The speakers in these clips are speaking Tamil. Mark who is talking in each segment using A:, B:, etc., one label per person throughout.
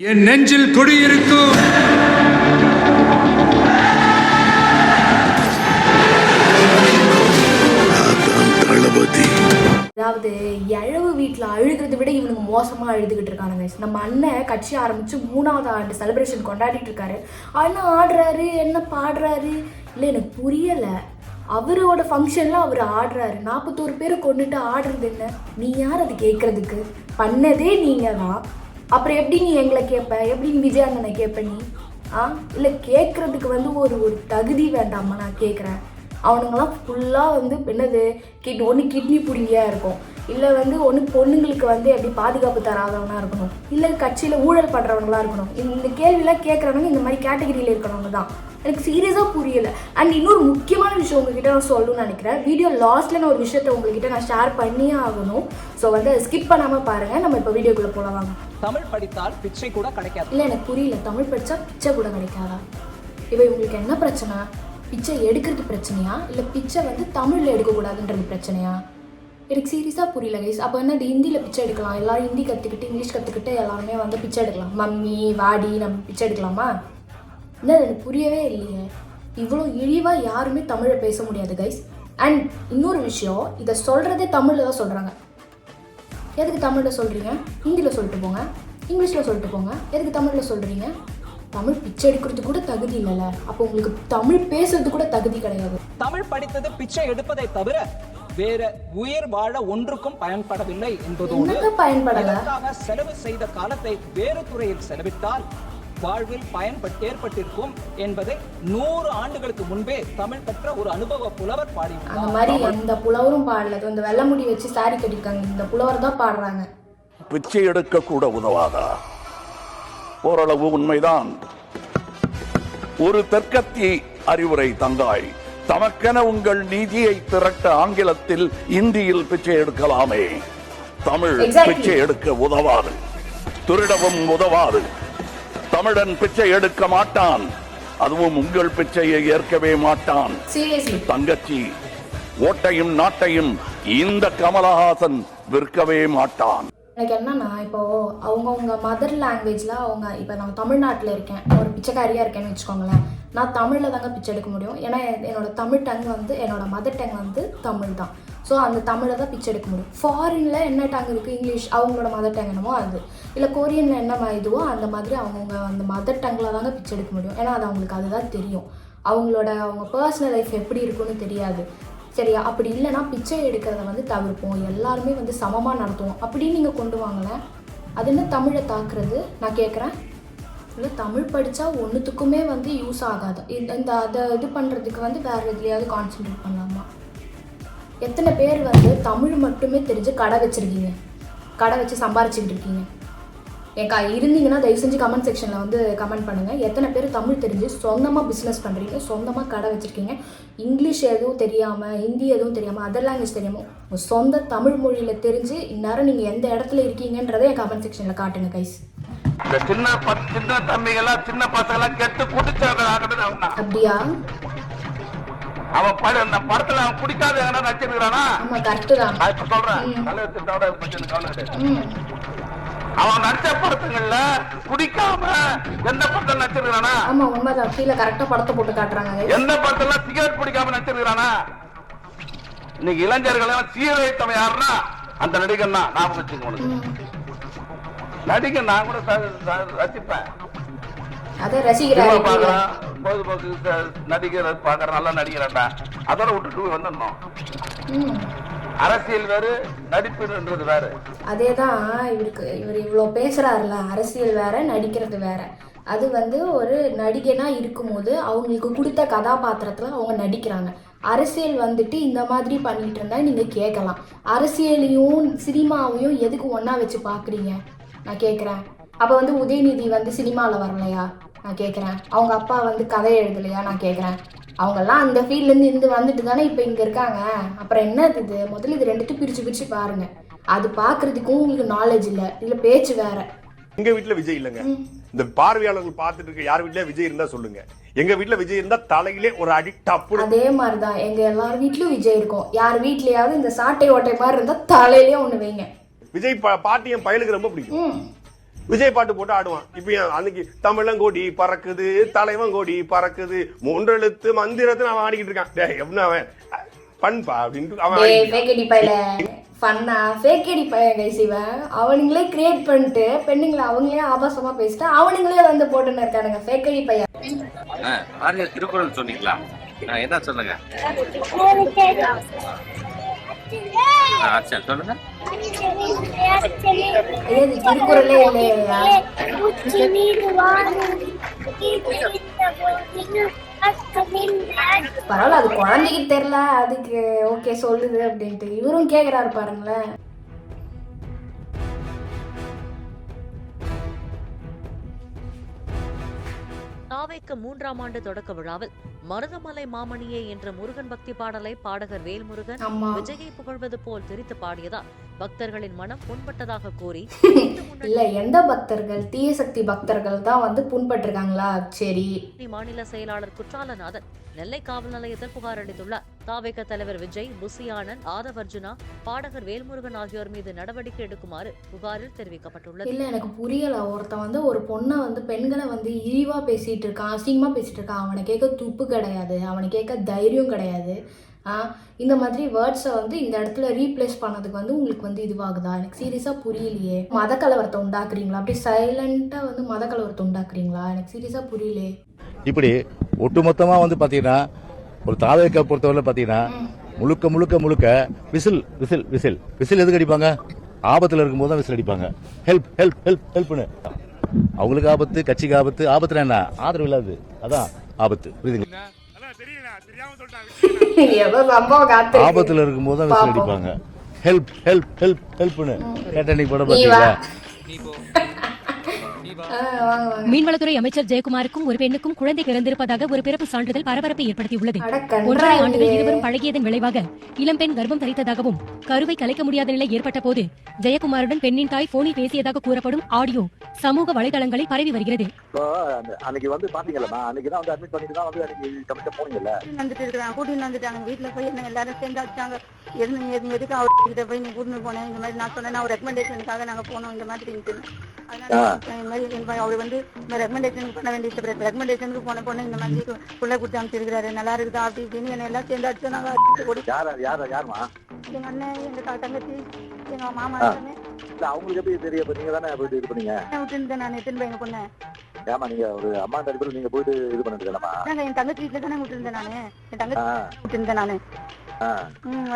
A: என் நெஞ்சில் குடியிருக்கும்.
B: அதாவது இழவு வீட்டில் அழுகிறத விட இவனுங்க மோசமாக அழுதுகிட்டு இருக்கானுங்க. நம்ம அண்ணன் கட்சி ஆரம்பித்து மூணாவது ஆண்டு செலிப்ரேஷன் கொண்டாடிட்டு இருக்காரு. அண்ணன் ஆடுறாரு என்ன பாடுறாரு? இல்லை எனக்கு புரியலை. அவரோட ஃபங்க்ஷனில் அவர் ஆடுறாரு. நாற்பத்தோரு பேரை கொண்டுட்டு ஆடுறது என்ன? நீ யார் அது கேட்குறதுக்கு? பண்ணதே நீங்கள் தான் அப்புறம் எப்படி நீ எங்களை கேட்ப எப்படி நீ விஜய் அண்ணனை கேட்ப நீ? ஆ? இல்லை கேட்குறதுக்கு வந்து ஒரு ஒரு தகுதி வேண்டாமா நான் கேட்குறேன் அவனுங்கெல்லாம் ஃபுல்லாக வந்து என்னது கிட் ஒன்று கிட்னி புடிங்கியாக இருக்கும். இல்லை வந்து ஒன்று பொண்ணுங்களுக்கு வந்து எப்படி பாதுகாப்பு தராதவனா இருக்கணும். இல்லை கட்சியில் ஊழல் பண்ணுறவங்களா இருக்கணும். இந்த- கேள்விலாம் கேட்குறவங்க இந்த மாதிரி கேட்டகரியில் இருக்கிறவங்க தான். எனக்கு சீரியஸாக புரியல. அண்ட் இன்னொரு முக்கியமான விஷயம் உங்ககிட்ட நான் சொல்லணும்னு நினைக்கிறேன். வீடியோ லாஸ்ட்டில் நான் ஒரு விஷயத்த உங்ககிட்ட நான் ஷேர் பண்ணியே ஆகணும். ஸோ வந்து ஸ்கிப் பண்ணாமல் பாருங்கள் நம்ம இப்போ வீடியோக்குள்ளே போகலாம் வாங்க.
C: தமிழ் படித்தால் பிச்சை கூட கிடைக்காது.
B: இல்லை எனக்கு புரியல. தமிழ் படித்தா பிச்சை கூட கிடைக்காதா? இவ இவங்களுக்கு என்ன பிரச்சனை? பிச்சை எடுக்கிறது பிரச்சனையா? இல்லை பிச்சை வந்து தமிழில் எடுக்கக்கூடாதுன்றது பிரச்சனையா? எனக்கு சீரியஸாக புரியல கைஸ் அப்போ என்ன இது ஹிந்தியில் பிச்சை எடுக்கலாம். எல்லாரும் ஹிந்தி கற்றுக்கிட்டு இங்கிலீஷ் கற்றுக்கிட்டு எல்லாருமே வந்து பிச்சை எடுக்கலாம். மம்மி வாடி நம்ம பிச்சை எடுக்கலாமா? என்ன எனக்கு புரியவே இல்லையே. இவ்வளோ இழிவாக யாருமே தமிழை பேச முடியாது கைஸ் அண்ட் இன்னொரு விஷயம் இதை சொல்கிறதே தமிழில் தான் சொல்கிறாங்க எதுக்கு தமிழில் சொல்கிறீங்க ஹிந்தியில் சொல்லிட்டு போங்க. இங்கிலீஷில் சொல்லிட்டு போங்க. எதுக்கு தமிழில் சொல்கிறீங்க தமிழ் பிச்சை எடுக்கிறது கூட தகுதி இல்லைல்ல. அப்போ உங்களுக்கு தமிழ் பேசுறது கூட தகுதி கிடையாது.
C: தமிழ் படித்தது பிச்சை எடுப்பதை தவிர வேற உயிர் வாழ ஒன்றுக்கும் பயன்படவில்லை என்பதோடு இதற்காக செலவு செய்த காலத்தை வேறு துறையில் செலவிட்டால் வாழ்வில் பயன்பட்டு ஏற்பட்டிருக்கும் என்பதை நூறு ஆண்டுகளுக்கு முன்பே தமிழ் கற்ற ஒரு அனுபவ புலவர்
B: அந்த
C: பாடியுள்ளார்
B: மாதிரி எந்த புலவரும் பாடல இந்த வெள்ளை முடி வச்சு சாரி கட்டிருக்காங்க இந்த புலவர் தான் பாடுறாங்க.
D: பிச்சை எடுக்க கூட உதவாதா ஓரளவு உண்மைதான். ஒரு தெற்கத்தி அறிவுரை தந்தாய். தமக்கென உங்கள் நீதியை திரட்ட ஆங்கிலத்தில் இந்தியில் பிச்சை எடுக்கலாமே. தமிழ். பிச்சை எடுக்க உதவாது. திருடவும் உதவாது. தமிழன் பிச்சை எடுக்க மாட்டான். அதுவும் உங்கள் பிச்சையை ஏற்கவே மாட்டான். தங்கச்சி ஓட்டையும் நாட்டையும் இந்த கமலஹாசன் விற்கவே மாட்டான்.
B: எனக்கு என்னன்னா இப்போ அவங்கவுங்க மதர் லாங்குவேஜில் அவங்க இப்போ நான் தமிழ்நாட்டில் இருக்கேன். ஒரு பிச்சைக்காரியாக இருக்கேன்னு வச்சுக்கோங்களேன். நான் தமிழில் தாங்க பிச்சை எடுக்க முடியும். ஏன்னா என்னோட தமிழ் டங் வந்து என்னோட மதர் டங் வந்து தமிழ் தான். ஸோ அந்த தமிழை தான் பிச்சை எடுக்க முடியும். ஃபாரினில் என்ன டங் இருக்குது இங்கிலீஷ் அவங்களோட மதர் டங் என்னமோ அது. இல்லை கொரியனில் என்ன இதுவோ அந்த மாதிரி அவங்கவுங்க அந்த மதர் டங்கில் தாங்க பிச்சை எடுக்க முடியும். ஏன்னா அது அவங்களுக்கு அதுதான் தெரியும். அவங்களோட அவங்க பர்சனல் லைஃப் எப்படி இருக்குன்னு தெரியாது. சரியா அப்படி இல்லைன்னா பிச்சை எடுக்கிறத வந்து தவிர்ப்போம். எல்லாருமே வந்து சமமாக நடத்துவோம். அப்படின்னு நீங்கள் கொண்டு வாங்கலை அது என்ன தமிழை தாக்குறது? நான் கேட்குறேன் இல்லை தமிழ் படித்தா ஒன்றுத்துக்குமே வந்து யூஸ் ஆகாது. இந்த இந்த அதை இது பண்ணுறதுக்கு வந்து வேறு எதுலையாவது கான்சென்ட்ரேட் பண்ணலாமா? எத்தனை பேர் வந்து தமிழ் மட்டுமே தெரிஞ்சு கடை வச்சுருக்கீங்க? கடை வச்சு சம்பாரிச்சுக்கிட்டு இருக்கீங்க. ஏக்கா இருந்தீங்கன்னா தயவு செஞ்சு கமெண்ட் செக்ஷனில் வந்து கமெண்ட் பண்ணுங்கள் எத்தனை பேர் தமிழ் தெரிஞ்சு சொந்தமாக பிஸ்னஸ் பண்ணுறீங்க சொந்தமாக கடை வச்சுருக்கீங்க? இங்கிலீஷ் எதுவும் தெரியாமல் ஹிந்தி எதுவும் தெரியாமல் அதர் லாங்குவேஜ் தெரியாமல் உங்கள் சொந்த தமிழ் மொழியில் தெரிஞ்சு இந்நேரம் நீங்கள் எந்த இடத்துல இருக்கீங்கன்றதை என் கமெண்ட் செக்ஷனில் காட்டுங்க கைஸ்
E: இந்த சின்ன சின்ன தம்பிகள்லாம் சின்ன பசங்கெல்லாம் கெட்டு குடிச்சவங்க
B: அப்படியா?
E: அவன் பட அந்த படத்துல அவன் குடிக்காத எங்கன்னா நடிச்சிருக்கானா இப்ப சொல்றேன். அவன் நடிச்ச படத்துங்கள்ல குடிக்காம எந்த படத்துல நடிச்சிருக்கானா
B: ஆமாம் உண்மைதான். கீழே படத்தை போட்டு காட்டுறாங்க.
E: எந்த படத்துல சிகரெட் குடிக்காம நடிச்சிருக்கானா இன்னைக்கு இளைஞர்கள் எல்லாம் சீரழித்தவன் யாருன்னா அந்த நடிகன் தான். ஞாபகம் வச்சுக்க நடிகன் நான் கூட ரசிப்பேன். பொழுதுபோக்கு நடிகர் பாக்குறேன் நல்லா நடிகரண்டா அதோட விட்டுட்டு வந்துடணும். அரசியல் வேறு நடிப்புன்றது வேறு.
B: அதே தான் இவருக்கு இவர் இவ்வளோ பேசுகிறாருல அரசியல் வேற நடிக்கிறது வேற. அது வந்து ஒரு நடிகனாக இருக்கும்போது அவங்களுக்கு கொடுத்த கதாபாத்திரத்தில் அவங்க நடிக்கிறாங்க. அரசியல் வந்துட்டு இந்த மாதிரி பண்ணிட்டு இருந்தா நீங்கள் கேட்கலாம். அரசியலையும் சினிமாவையும் எதுக்கு ஒன்றா வச்சு பார்க்குறீங்க? நான் கேட்குறேன் அப்போ வந்து உதயநிதி வந்து சினிமாவில் வரலையா? நான் கேட்குறேன் அவங்க அப்பா வந்து கதை எழுதலையா? நான் கேட்குறேன் அவங்கெல்லாம் அந்த ஃபீல்ட்லேருந்து இருந்து வந்துட்டு தானே இப்போ இங்கே இருக்காங்க. அப்புறம் என்ன இது? முதல்ல இது ரெண்டுத்தையும் பிரித்து பிரித்து பாருங்க. அது பார்க்குறதுக்கும் உங்களுக்கு நாலேஜ் இல்லை. இல்லை பேச்சு வேற.
F: எங்க வீட்ல விஜய் இல்லைங்க. இந்த பார்வையாளர்கள் பார்த்துட்டு இருக்க யார் வீட்லயா விஜய் இருந்தா சொல்லுங்க. எங்க வீட்ல விஜய் இருந்தா தலையிலே ஒரு அடி டப்பு
B: அதே மாதிரி தான் எங்கள் எல்லார் வீட்லையும் விஜய் இருக்கும். யார் வீட்லயாவது இந்த சாட்டை ஓட்டை மாதிரி இருந்தால் தலையிலே ஒன்று வைங்க.
F: விஜய் பா- பாட்டி என் பயலுக்கு ரொம்ப பிடிக்கும். விஜய் பாட்டு போட்டு ஆடுவான். இப்ப அன்னைக்கு தமிழங்கோடி பறக்குது தலைவன் கோடி பறக்குது மூன்றெழுத்து மந்திரத்தை அவன் ஆடிக்கிட்டு இருக்கான். டேய் என்ன அவன்? பண்பா அப்படின்ட்டு அவன் ஆடிக்கிட்டு
B: ஃபேக் அடி பையல. ஃபன்னா ஃபேக் அடி பையன் கைஸ் இவன் அவனுங்களே கிரியேட் பண்ணிட்டு பெண்ணுங்களை அவங்களே ஆபாசமா பேசிட்டு அவனுங்களே வந்து போட்டுன்னு இருக்கானுங்க. ஃபேக் அடி பையன்.
G: ஆரிய திருக்குறள் சொன்னீங்களா? என்ன சொல்லுங்க? சொல்லுங்க.
B: திருக்குறளே இல்லையா. பரவாயில்ல அது குழந்தைக்கு தெரியல அதுக்கு ஓகே சொல்லுது அப்படின்ட்டு. இவரும் கேக்குறாரு பாருங்களேன்.
H: தாவேக்க மூன்றாம் ஆண்டு தொடக்க விழாவில் மருதமலை மாமணியே என்ற முருகன் பக்தி பாடலை பாடகர் வேல்முருகன் விஜயை புகழ்வது போல் திரித்து பாடியதால் பக்தர்களின் மனம் புண்பட்டதாக கூறி
B: இல்ல எந்த பக்தர்கள்? தீய சக்தி பக்தர்கள் தான் வந்து புண்பட்டிருக்காங்களா? சரி.
H: மாநில செயலாளர் குற்றாலநாதன் நெல்லை காவல் நிலையத்தில் புகார் அளித்துள்ளார். தாவேக தலைவர் விஜய் புசியானந்த் ஆதவர்ஜுனா பாடகர் வேல்முருகன் ஆகியோர் மீது நடவடிக்கை எடுக்குமாறு புகாரில் தெரிவிக்கப்பட்டுள்ளது.
B: இல்ல எனக்கு புரியல. ஒருத்தன் வந்து ஒரு பொண்ணை வந்து பெண்களை வந்து இழிவா பேசிட்டு இருக்கான் அசிங்கமா பேசிட்டு இருக்கான். அவனை கேட்க துப்பு கிடையாது. அவனை கேட்க தைரியம் கிடையாது. இந்த மாதிரி வேர்ட்ஸை வந்து இந்த இடத்துல ரீப்ளேஸ் பண்ணதுக்கு வந்து உங்களுக்கு வந்து இதுவாகுதா? எனக்கு சீரியஸாக புரியலையே. மத கலவரத்தை உண்டாக்குறீங்களா? அப்படியே சைலண்ட்டாக வந்து மத கலவரத்தை உண்டாக்குறீங்களா? எனக்கு சீரியஸாக புரியலையே.
I: இப்படி ஒட்டுமொத்தமா வந்து பாத்தீங்கன்னா ஒரு தாவேக்கா பொறுத்தவரை பாத்தீங்கன்னா முழுக்க முழுக்க முழுக்க விசில் விசில் விசில். விசில் எதுக்கு அடிப்பாங்க? ஆபத்துல இருக்கும்போது தான் விசில் அடிப்பாங்க. ஹெல்ப் ஹெல்ப் ஹெல்ப் ஹெல்ப்னு அவங்களுக்கு ஆபத்து கட்சிக்கு ஆபத்து ஆபத்துனா என்ன? ஆதரவு இல்லாது அதான் ஆபத்து. புரியுதுங்களா? ஆபத்துல இருக்கும்போது தான் விசில். அடிப்பாங்க. ஹெல்ப் ஹெல்ப் ஹெல்ப் ஹெல்ப்னு கேட்ட நீ படம்
B: நீ
J: மீன்வளத்துறை அமைச்சர் ஜெயக்குமாருக்கும் ஒரு பெண்ணுக்கும் குழந்தை பிறந்திருப்பதாக ஒரு பிறப்பு சான்றிதழ் பரபரப்பை ஏற்படுத்தியுள்ளது. ஒன்றரை ஆண்டுகள். இருவரும் பழகியதன் விளைவாக இளம்பெண் கர்ப்பம் தரித்ததாகவும் கருவை கலைக்க முடியாத நிலை ஏற்பட்ட போது ஜெயக்குமாருடன் பெண்ணின் தாய் போனில் பேசியதாக கூறப்படும் ஆடியோ சமூக வலைதளங்களில் பரவி வருகிறது.
K: அன்னைக்கு வந்து பாத்தீங்களா அன்னைக்கு தான் வந்து அட்மிட் பண்ணிட்டு தான் வந்து அன்னைக்கு கமிட்ட போனீங்கல்ல?
L: வந்துட்டு இருக்காங்க கூட்டிட்டு வந்துட்டாங்க வீட்டுல போய் என்ன எல்லாரும் சேர்ந்து அடிச்சாங்க. எது எது எதுக்கு அவர்கிட்ட போய் நீ கூட்டிட்டு போனேன் இந்த மாதிரி நான் சொன்னேன் ஒரு ரெக்கமெண்டேஷனுக்காக நாங்க போனோம். இந்த மாதிரி அதனால இந்த இந்த மாதிரி அவர் வந்து ரெக்கமெண்டேஷனுக்கு பண்ண வேண்டிய ரெக்கமெண்டேஷனுக்கு போன பொண்ணு இந்த மாதிரி புள்ள கொடுத்து அமைச்சிருக்காரு நல்லா இருக்குதா? அப்படி இப்படின்னு என்ன எல்லாம் சேர்ந்து அடிச்சு நாங்க அடிச்சு ஓடி
K: யார் யார் யாருமா
L: எங்க அண்ணன் எங்க தங்கச்சி எங்க மாமா
K: இல்ல அவங்களுக்கு எப்படி தெரியும்? இப்ப நீங்க தானே போயிட்டு இது பண்ணீங்க?
L: விட்டுருந்தேன் நான் எத்தனை பொண்ணு?
K: ஏமா நீங்க ஒரு அம்மா நீங்க போயிட்டு இது பண்ணிட்டு இருக்கலாமா?
L: என் தங்கச்சி வீட்டுல தானே விட்டுருந்தேன் நானு. என் தங்கச்சி விட்டுருந்தேன் நானு.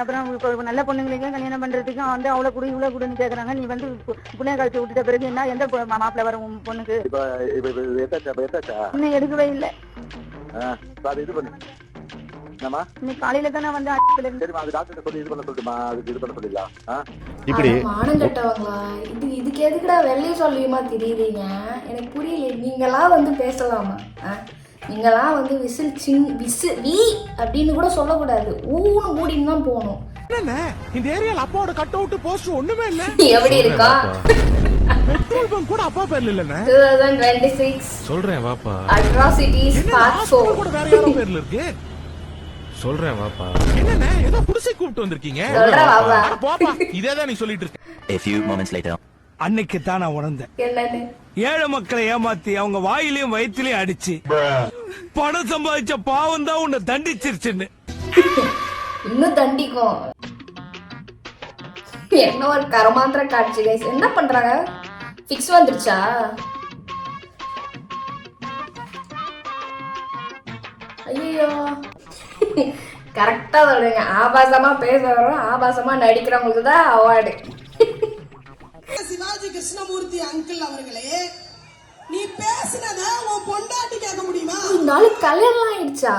L: அப்புறம் இப்போ நல்ல பொண்ணுங்களுக்கும் கல்யாணம் பண்றதுக்கும் வந்து அவ்வளவு கூட இவ்வளவு கூடன்னு கேக்குறாங்க. நீ வந்து புள்ளைய கழிச்சு விட்டுட்ட பிறகு என்ன எந்த மாப்பிள்ளை வரும் உன் பொண்ணுக்கு? இன்னும் எடுக்கவே இல்லை.
K: இது பண்ணு.
L: காலையில தானே வந்து
I: இப்படி.
B: அட மானம் கட்டவங்களா? இது இதுக்கு எதுக்குடா வெள்ளைய சொல்லியுமா தெரியுறீங்க? எனக்கு புரியல நீங்களாம் வந்து பேசலாமா? நீங்களாம் வந்து விசில் சின் விசில் வீ அப்படின்னு கூட சொல்லக்கூடாது. ஊன்னு மூடின்னு தான் போகணும்.
A: இந்த ஏரியால அப்பாவோட கட் அவுட் போஸ்ட் ஒண்ணுமே இல்ல.
B: எப்படி இருக்கா?
A: பெட்ரோல் பங்க் கூட அப்பா பேர்ல
B: சிக்ஸ்
A: சொல்றேன் வாப்பா.
B: அட்ராசிட்டிஸ் பார்ட் ஃபோர்
A: கூட வேற யாரோ பேர்ல இருக்கு? சொல்றேன் வாப்பா. என்னண்ணே ஏதோ புடிசை கூப்பிட்டு வந்திருக்கீங்க.
B: சொல்றேன் வாப்பா.
A: நீ சொல்லிட்டு இருக்க.
K: A few moments later.
A: அன்னைக்கு தான் நான் உணர்ந்தேன். ஏழை மக்களை ஏமாத்தி அவங்க வாயிலையும் வயிற்றுலயும் அடிச்சு. பணம் சம்பாதிச்ச பாவம் தான் உன்னை தண்டிச்சிருச்சுன்னு.
B: இன்னும் தண்டிக்கும் என்ன ஒரு கரமாந்திர காட்சி கைஸ் என்ன பண்றாங்க? ஃபிக்ஸ் வந்துருச்சா? ஐயோ கரெக்டா சொல்றீங்க. ஆபாசமா பேசுறவரும் ஆபாசமா நடிக்கிறவங்களுக்கு தான் அவார்டு
L: சிவாஜி கிருஷ்ணமூர்த்தி அங்கிள் அவர்களே நீ பேசுனத உன் பொண்டாட்டி கேட்க முடியுமா?
B: இந்த ஆளுக்கு கல்யாணம் ஆயிடுச்சா?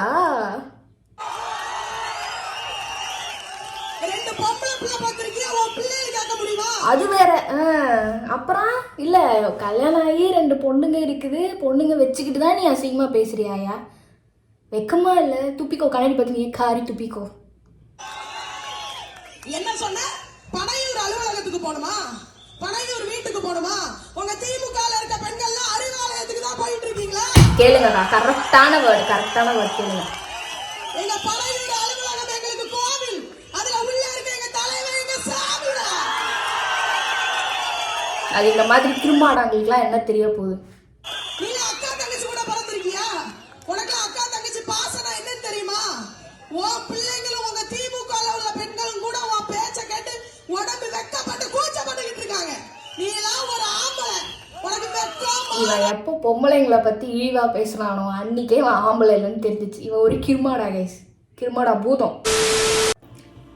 L: ரெண்டு பொம்பளை பிள்ளை பார்த்திருக்கியா? உன் பிள்ளைகள் கேட்க முடியுமா?
B: அது வேற அப்புறம்? இல்ல கல்யாணம் ஆகி ரெண்டு பொண்ணுங்க இருக்குது. பொண்ணுங்க வச்சுக்கிட்டு தான் நீ அசிங்கமா பேசுறியாயா வெக்கமா இல்ல? துப்பிக்கோ கண்ணாடி பார்த்து நீ காரி துப்பிக்கோ.
L: என்ன சொன்ன? பனையூர் அலுவலகத்துக்கு போகணுமா? பனையூர் வீட்டுக்கு போகணுமா? உங்க திமுக இருக்க
B: கேளுங்கக்கா கரெக்டான வேர்டு கரெக்டான வேர்டு கேளுங்க. அது இந்த மாதிரி திரும்பாடாங்களுக்குலாம் என்ன தெரிய போகுது? இவன் எப்போ பொம்பளைங்களை பற்றி இழிவாக பேசுனானோ அன்றைக்கே இவன் ஆம்பளை இல்லைன்னு தெரிஞ்சிச்சு. இவன் ஒரு கிருமாடா கைஸ் கிருமாடா பூதம்.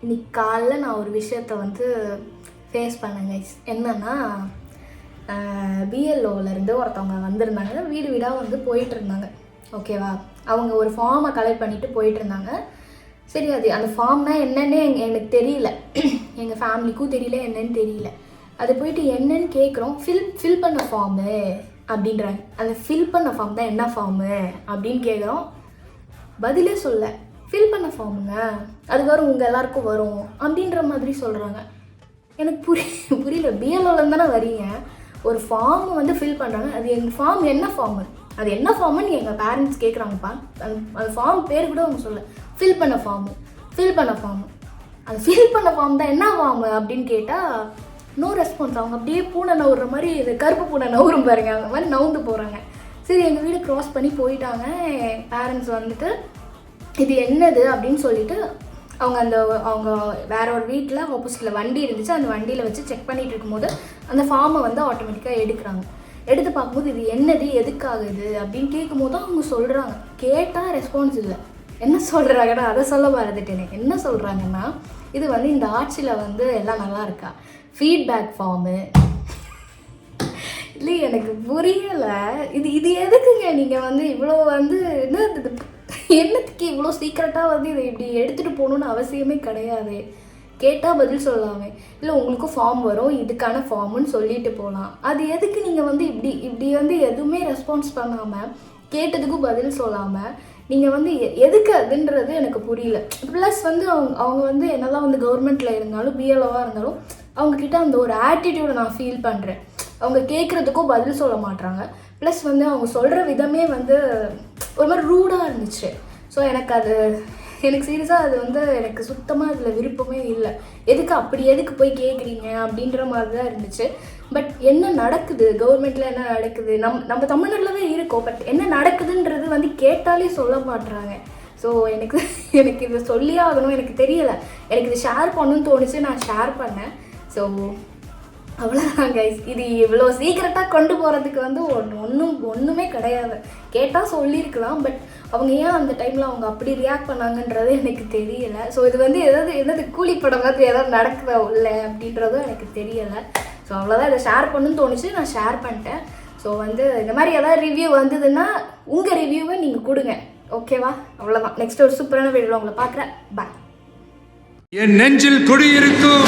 B: இன்னைக்கு காலைல நான் ஒரு விஷயத்த வந்து ஃபேஸ் பண்ணேன் கைஸ் என்னன்னா பிஎல்ஓல ஒருத்தவங்க வந்திருந்தாங்க. வீடு வீடாக வந்து போயிட்டு இருந்தாங்க ஓகேவா அவங்க ஒரு ஃபார்மை கலெக்ட் பண்ணிட்டு போயிட்டு இருந்தாங்க சரி அது அந்த ஃபார்ம்னா என்னென்னு எங் எனக்கு தெரியல. எங்கள் ஃபேமிலிக்கும் தெரியல என்னன்னு தெரியல. அது போயிட்டு என்னன்னு கேட்குறோம் ஃபில் ஃபில் பண்ண ஃபார்மு அப்படின்றாங்க. அந்த ஃபில் பண்ண ஃபார்ம் தான் என்ன ஃபார்மு அப்படின்னு கேட்குறோம். பதிலே சொல்ல ஃபில் பண்ண ஃபார்முங்க அது உங்கள் எல்லாருக்கும் வரும். அப்படின்ற மாதிரி சொல்கிறாங்க எனக்கு புரிய புரியல. பிஎல்ஓவில் தானே வரீங்க ஒரு ஃபார்ம் வந்து ஃபில் பண்ணுறாங்க அது என் ஃபார்ம் என்ன ஃபார்மு அது என்ன ஃபார்முன்னு எங்கள் பேரண்ட்ஸ் கேட்குறாங்கப்பா. அந்த அந்த ஃபார்ம் பேர் கூட அவங்க சொல்ல ஃபில் பண்ண ஃபார்மு ஃபில் பண்ண ஃபார்மு அது ஃபில் பண்ண ஃபார்ம் தான் என்ன ஃபார்மு அப்படின்னு கேட்டால் நோ ரெஸ்பான்ஸ் அவங்க அப்படியே பூனை நவுற மாதிரி இது கருப்பு பூனை நவுறும் பாருங்க. அந்த மாதிரி நவுந்து போகிறாங்க சரி எங்கள் வீடு க்ராஸ் பண்ணி போயிட்டாங்க. பேரண்ட்ஸ் வந்துட்டு இது என்னது அப்படின்னு சொல்லிட்டு அவங்க அந்த அவங்க வேற ஒரு வீட்டில் ஆப்போசிட்டில் வண்டி இருந்துச்சு. அந்த வண்டியில் வச்சு செக் பண்ணிகிட்டு இருக்கும்போது அந்த ஃபார்மை வந்து ஆட்டோமேட்டிக்காக எடுக்கிறாங்க. எடுத்து பார்க்கும்போது இது என்னது? எதுக்காக இது? அப்படின்னு கேட்கும்போது அவங்க சொல்கிறாங்க கேட்டால் ரெஸ்பான்ஸ் இல்லை. என்ன சொல்கிறாங்கன்னா அதை சொல்ல மறந்துட்டேனே. என்ன சொல்கிறாங்கன்னா இது வந்து இந்த ஆட்சியில் வந்து எல்லாம் நல்லா இருக்கா? ஃபீட்பேக் ஃபார்மு இல்லை எனக்கு புரியலை. இது இது எதுக்குங்க நீங்கள் வந்து இவ்வளோ வந்து என்ன என்னத்துக்கு இவ்வளோ சீக்கிரட்டாக வந்து இதை இப்படி எடுத்துகிட்டு போகணுன்னு அவசியமே கிடையாது. கேட்டால் பதில் சொல்லாமே. இல்லை உங்களுக்கும் ஃபார்ம் வரும் இதுக்கான ஃபார்முன்னு சொல்லிட்டு போகலாம் அது எதுக்கு நீங்கள் வந்து இப்படி இப்படி வந்து எதுவுமே ரெஸ்பான்ஸ் பண்ணாமல் கேட்டதுக்கும் பதில் சொல்லாமல் நீங்கள் வந்து எ- எதுக்கு அதுன்றது எனக்கு புரியல. ப்ளஸ் வந்து அவங்க அவங்க வந்து என்னதான் வந்து கவர்மெண்ட்டில் இருந்தாலும் பிஎல்ஓவாக இருந்தாலும் அவங்கக்கிட்ட அந்த ஒரு ஆட்டிடியூடை நான் ஃபீல் பண்ணுறேன் அவங்க கேட்குறதுக்கும் பதில் சொல்ல மாட்றாங்க. ப்ளஸ் வந்து அவங்க சொல்கிற விதமே வந்து ஒரு மாதிரி ரூடாக இருந்துச்சு. ஸோ எனக்கு அது எனக்கு சீரியஸாக அது வந்து எனக்கு சுத்தமாக அதில் விருப்பமே இல்லை. எதுக்கு அப்படி எதுக்கு போய் கேட்குறீங்க அப்படின்ற மாதிரி தான் இருந்துச்சு. பட் என்ன நடக்குது? கவர்மெண்ட்டில் என்ன நடக்குது? நம் நம்ம தமிழ்நாட்டில் தான் இருக்கோம். பட் என்ன நடக்குதுன்றது வந்து கேட்டாலே சொல்ல மாட்றாங்க. ஸோ எனக்கு எனக்கு இதை சொல்லியே ஆகணும். எனக்கு தெரியலை. எனக்கு இது ஷேர் பண்ணணும்னு தோணுச்சு. நான் ஷேர் பண்ணேன். ஸோ அவ்வளோதான் கைஸ் இது இவ்வளோ சீக்கிரட்டாக கொண்டு போகிறதுக்கு வந்து ஒன்று ஒன்றும் ஒன்றுமே கிடையாது. கேட்டால் சொல்லியிருக்கலாம். பட் அவங்க ஏன் அந்த டைமில் அவங்க அப்படி ரியாக்ட் பண்ணாங்கன்றது எனக்கு தெரியல. ஸோ இது வந்து எதாவது என்னது கூலி படம் மாதிரி ஏதாவது நடக்குதா இல்லை அப்படின்றதும் எனக்கு தெரியலை. ஸோ அவ்வளோதான் இதை ஷேர் பண்ணுன்னு தோணுச்சு. நான் ஷேர் பண்ணிட்டேன். ஸோ வந்து இந்த மாதிரி ஏதாவது ரிவ்யூ வந்ததுன்னா உங்கள் ரிவ்யூவை நீங்கள் கொடுங்க. ஓகேவா அவ்வளோதான் நெக்ஸ்ட் ஒரு சூப்பரான வீடியோவில் உங்களை பார்க்குறேன். பாய்
A: என் நெஞ்சில் குடியிருக்கும்